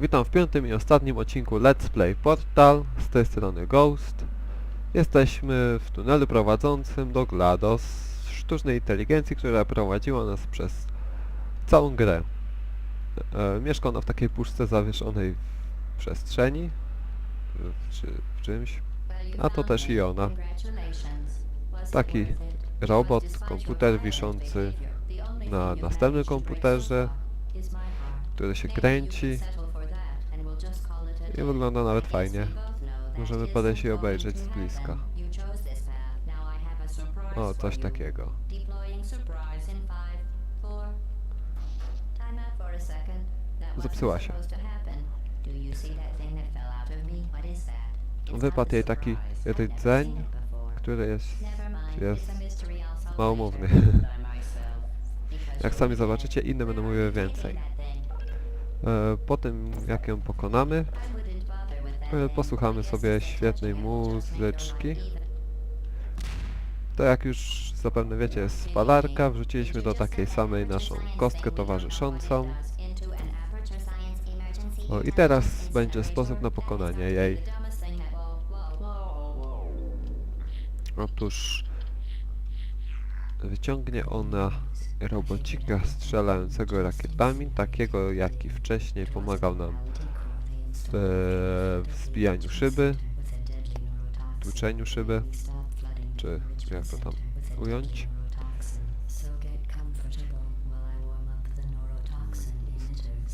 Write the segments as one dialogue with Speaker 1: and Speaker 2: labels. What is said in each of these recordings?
Speaker 1: Witam w piątym i ostatnim odcinku Let's Play Portal, z tej strony Ghost. Jesteśmy w tunelu prowadzącym do GLaDOS, sztucznej inteligencji, która prowadziła nas przez całą grę. E, mieszka ona w takiej puszce zawieszonej w przestrzeni, czy w czymś.
Speaker 2: A to też i ona.
Speaker 1: Taki robot, komputer wiszący na następnym komputerze, który się kręci i wygląda nawet fajnie. Możemy podejść i obejrzeć z bliska. O, coś takiego. Zepsuła się. Wypadł jej taki rdzeń, który jest, jest małomówny. Jak sami zobaczycie, inne będą mówiły więcej. E, po tym, jak ją pokonamy, e, posłuchamy sobie świetnej muzyczki. To jak już zapewne wiecie, jest spalarka. Wrzuciliśmy do takiej samej naszą kostkę towarzyszącą. O, i teraz będzie sposób na pokonanie jej. Otóż wyciągnie ona robocika strzelającego rakietami, takiego jaki wcześniej pomagał nam w e, wzbijaniu szyby, tłuczeniu szyby, czy jak to tam ująć.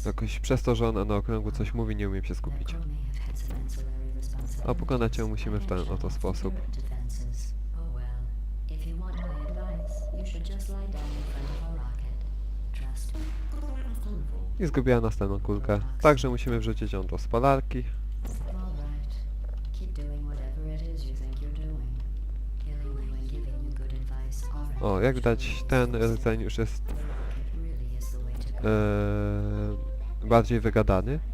Speaker 1: Jakoś przez to, że ona na okręgu coś mówi, nie umiem się skupić. A pokonać ją musimy w ten oto sposób. I zgubiła następną kulkę. Także musimy wrzucić ją do spalarki. O, jak widać ten rdzeń już jest e, bardziej wygadany.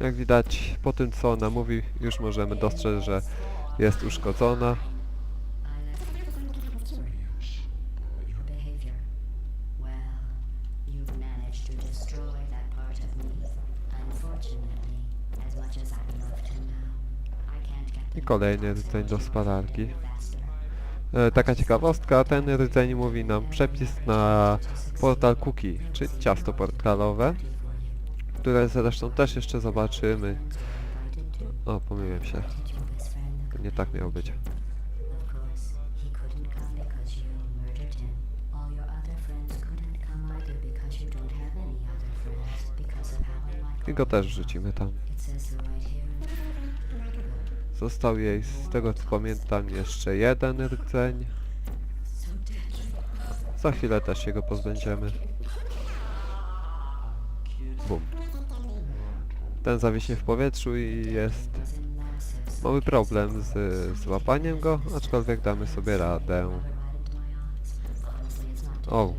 Speaker 1: Jak widać po tym co ona mówi już możemy dostrzec, że jest uszkodzona. I kolejny rdzeń do spalarki. E, taka ciekawostka, ten rdzeń mówi nam przepis na portal cookie, czyli ciasto portalowe, które zresztą też jeszcze zobaczymy. O, pomyliłem się. Nie tak miało być. I go też wrzucimy tam. Został jej, z tego co pamiętam, jeszcze jeden rdzeń. Za chwilę też się go pozbędziemy. Bum. Ten zawiśnie w powietrzu i jest mały problem z złapaniem go, aczkolwiek damy sobie radę. O.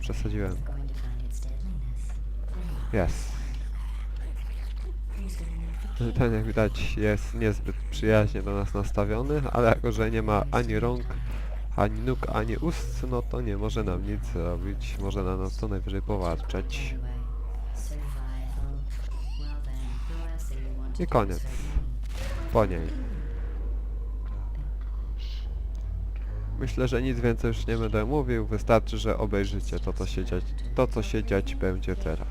Speaker 1: Przesadziłem. Jest. Ten jak widać jest niezbyt przyjaźnie do nas nastawiony, ale jako że nie ma ani rąk, ani nóg, ani ust, no to nie może nam nic zrobić. Może na nas to najwyżej powarczeć. I koniec. Po niej. Myślę, że nic więcej już nie będę mówił. Wystarczy, że obejrzycie to, co się dziać, to, co się dziać będzie teraz.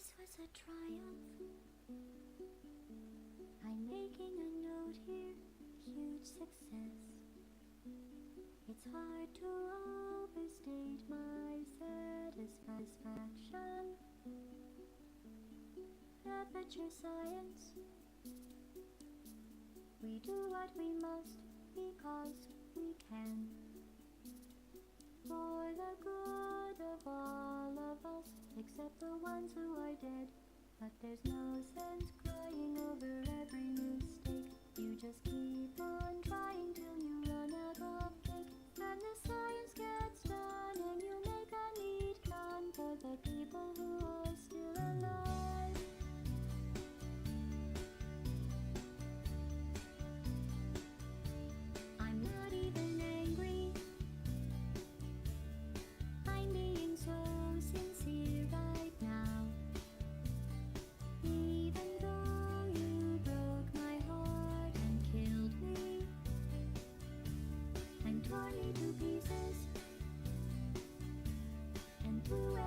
Speaker 3: This was a triumph. I'm making a note here, huge success. It's hard to overstate my satisfaction. Aperture science. We do what we must because we can. For the good of all of us, except the ones who are dead. But there's no sense crying over every mistake. You just keep on trying till you run out of cake. And the science gets done, and you make a neat gun for the people who are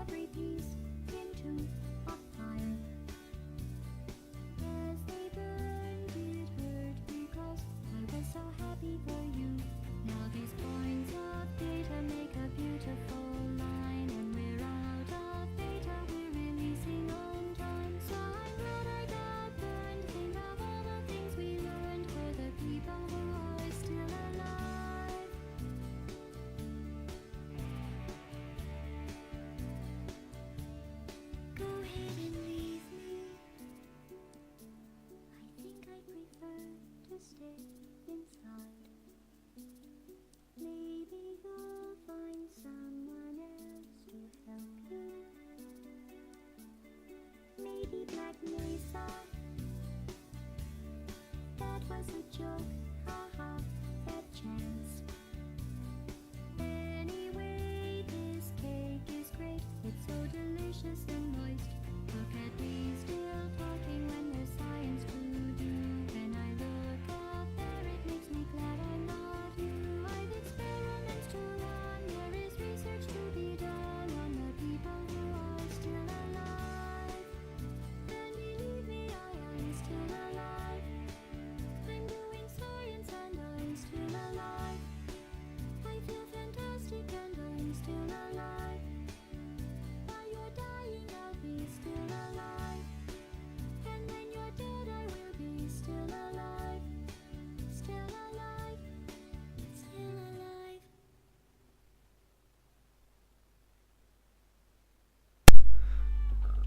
Speaker 3: every piece 是思念。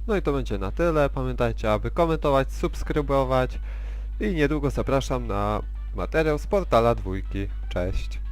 Speaker 1: No i to będzie na tyle. Pamiętajcie, aby komentować, subskrybować i niedługo zapraszam na materiał z portala dwójki. Cześć!